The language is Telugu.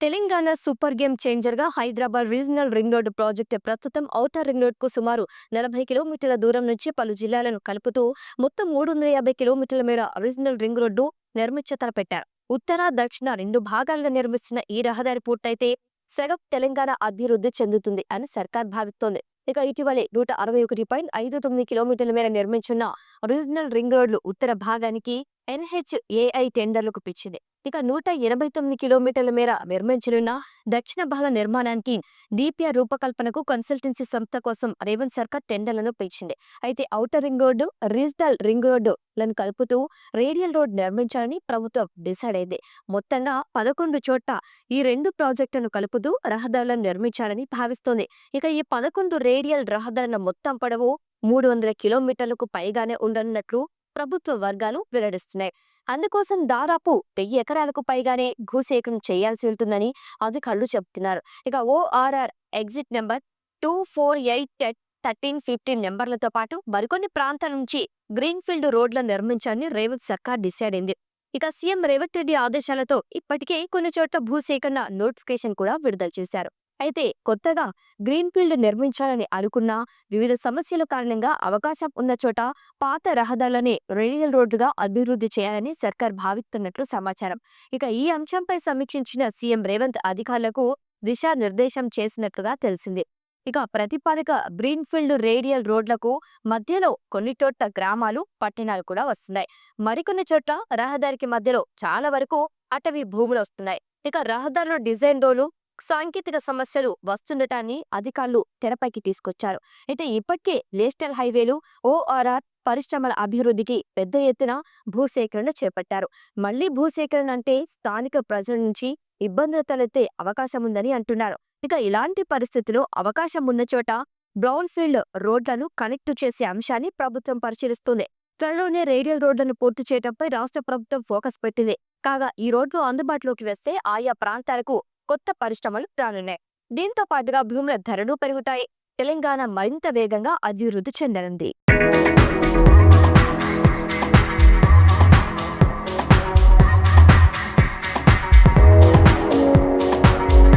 Telangana super game చేంజర్గా Hyderabad regional ring road project ప్రస్తుతం ఔటర్ రింగ్ రోడ్కు సుమారు నలభై కిలోమీటర్ల దూరం నుంచి పలు జిల్లాలను కలుపుతూ మొత్తం మూడు వందల యాభై కిలోమీటర్ల మేర రీజనల్ రింగ్ రోడ్డు నిర్మించ తలపెట్టారు ఉత్తర దక్షిణ రెండు భాగాలుగా నిర్మిస్తున్న ఈ రహదారి పూర్తయితే సగం తెలంగాణ అభివృద్ధి చెందుతుంది అని సర్కార్ భావిస్తోంది. ఇక ఇటీవలే నూట అరవై ఒకటి పాయింట్ ఐదు తొమ్మిది కిలోమీటర్ల మేర నిర్మించున్న ఒరిజినల్ రింగ్ రోడ్లు ఉత్తర భాగానికి ఎన్హెచ్ఏఐ టెండర్లకు పిచ్చింది. ఇక నూట ఎనభై తొమ్మిది కిలోమీటర్ల మేర నిర్మించనున్న దక్షిణ భాగ నిర్మాణానికి డిపిఆర్ రూపకల్పనకు కన్సల్టెన్సీ సంస్థ కోసం రేవంత్ సర్కార్ టెండర్లను పిలిచింది అయితే outer ring road regional ring road లను కలుపుతూ రేడియల్ రోడ్ నిర్మించాలని ప్రభుత్వం డిసైడ్ అయింది. మొత్తంగా పదకొండు చోట్ల ఈ రెండు ప్రాజెక్టులను కలుపుతూ రహదారులను నిర్మించాలని భావిస్తోంది. ఇక ఈ పదకొండు రేడియల్ రహదారుల మొత్తం పొడవు మూడు వందల కిలోమీటర్లకు పైగానే ఉండనున్నట్లు ప్రభుత్వ వర్గాలు వెల్లడిస్తున్నాయి. అందుకోసం దాదాపు వెయ్యి ఎకరాలకు పైగానే భూసేకరణ చేయాల్సి ఉంటుందని అధికారులు చెబుతున్నారు. ఇక ORR exit number two four eight thirteen fifteen నెంబర్లతో పాటు మరికొన్ని ప్రాంతాల నుంచి గ్రీన్ఫీల్డ్ రోడ్ల నిర్మించాలని రేవంత్ సర్కార్ డిసైడ్ అయింది. ఇక సీఎం రేవంత్ రెడ్డి ఆదేశాలతో ఇప్పటికే కొన్ని చోట్ల భూసేకరణ నోటిఫికేషన్ కూడా విడుదల చేశారు. అయితే కొత్తగా గ్రీన్ఫీల్డ్ నిర్మించాలని అనుకున్న వివిధ సమస్యల కారణంగా అవకాశం ఉన్న చోట పాత రహదారులనే రేడియల్ రోడ్డుగా అభివృద్ధి చేయాలని సర్కార్ భావిస్తున్నట్లు సమాచారం. ఇక ఈ అంశంపై సమీక్షించిన సీఎం రేవంత్ అధికారులకు దిశానిర్దేశం చేసినట్లుగా తెలిసింది. ఇక ప్రతిపాదిక గ్రీన్ఫీల్డ్ రేడియల్ రోడ్లకు మధ్యలో కొన్ని చోట్ల గ్రామాలు పట్టణాలు కూడా వస్తున్నాయి. మరికొన్ని చోట్ల రహదారికి మధ్యలో చాలా వరకు అటవీ భూములు వస్తున్నాయి. ఇక రహదారుల డిజైన్ డోలు సాంకేతిక సమస్యలు వస్తుండటాన్ని అధికారులు తెరపైకి తీసుకొచ్చారు. అయితే ఇప్పటికే నేషనల్ హైవేలు ఓఆర్ఆర్ పరిశ్రమల అభివృద్ధికి పెద్ద ఎత్తున భూసేకరణ చేపట్టారు. మళ్ళీ భూసేకరణ అంటే స్థానిక ప్రజల నుంచి ఇబ్బందులు తలెత్తే అవకాశం ఉందని అంటున్నారు. ఇక ఇలాంటి పరిస్థితులు అవకాశం ఉన్న చోట బ్రౌన్ ఫీల్డ్ రోడ్లను కనెక్ట్ చేసే అంశాన్ని ప్రభుత్వం పరిశీలిస్తుంది. త్వరలోనే రేడియల్ రోడ్లను పూర్తి చేయడంపై రాష్ట్ర ప్రభుత్వం ఫోకస్ పెట్టింది. కాగా ఈ రోడ్లు అందుబాటులోకి వస్తే ఆయా ప్రాంతాలకు కొత్త పరిశ్రమలు రానున్నాయి. దీంతో పాటుగా భూముల ధరలు పెరుగుతాయి. తెలంగాణ మరింత వేగంగా అభివృద్ధి చెందనుంది.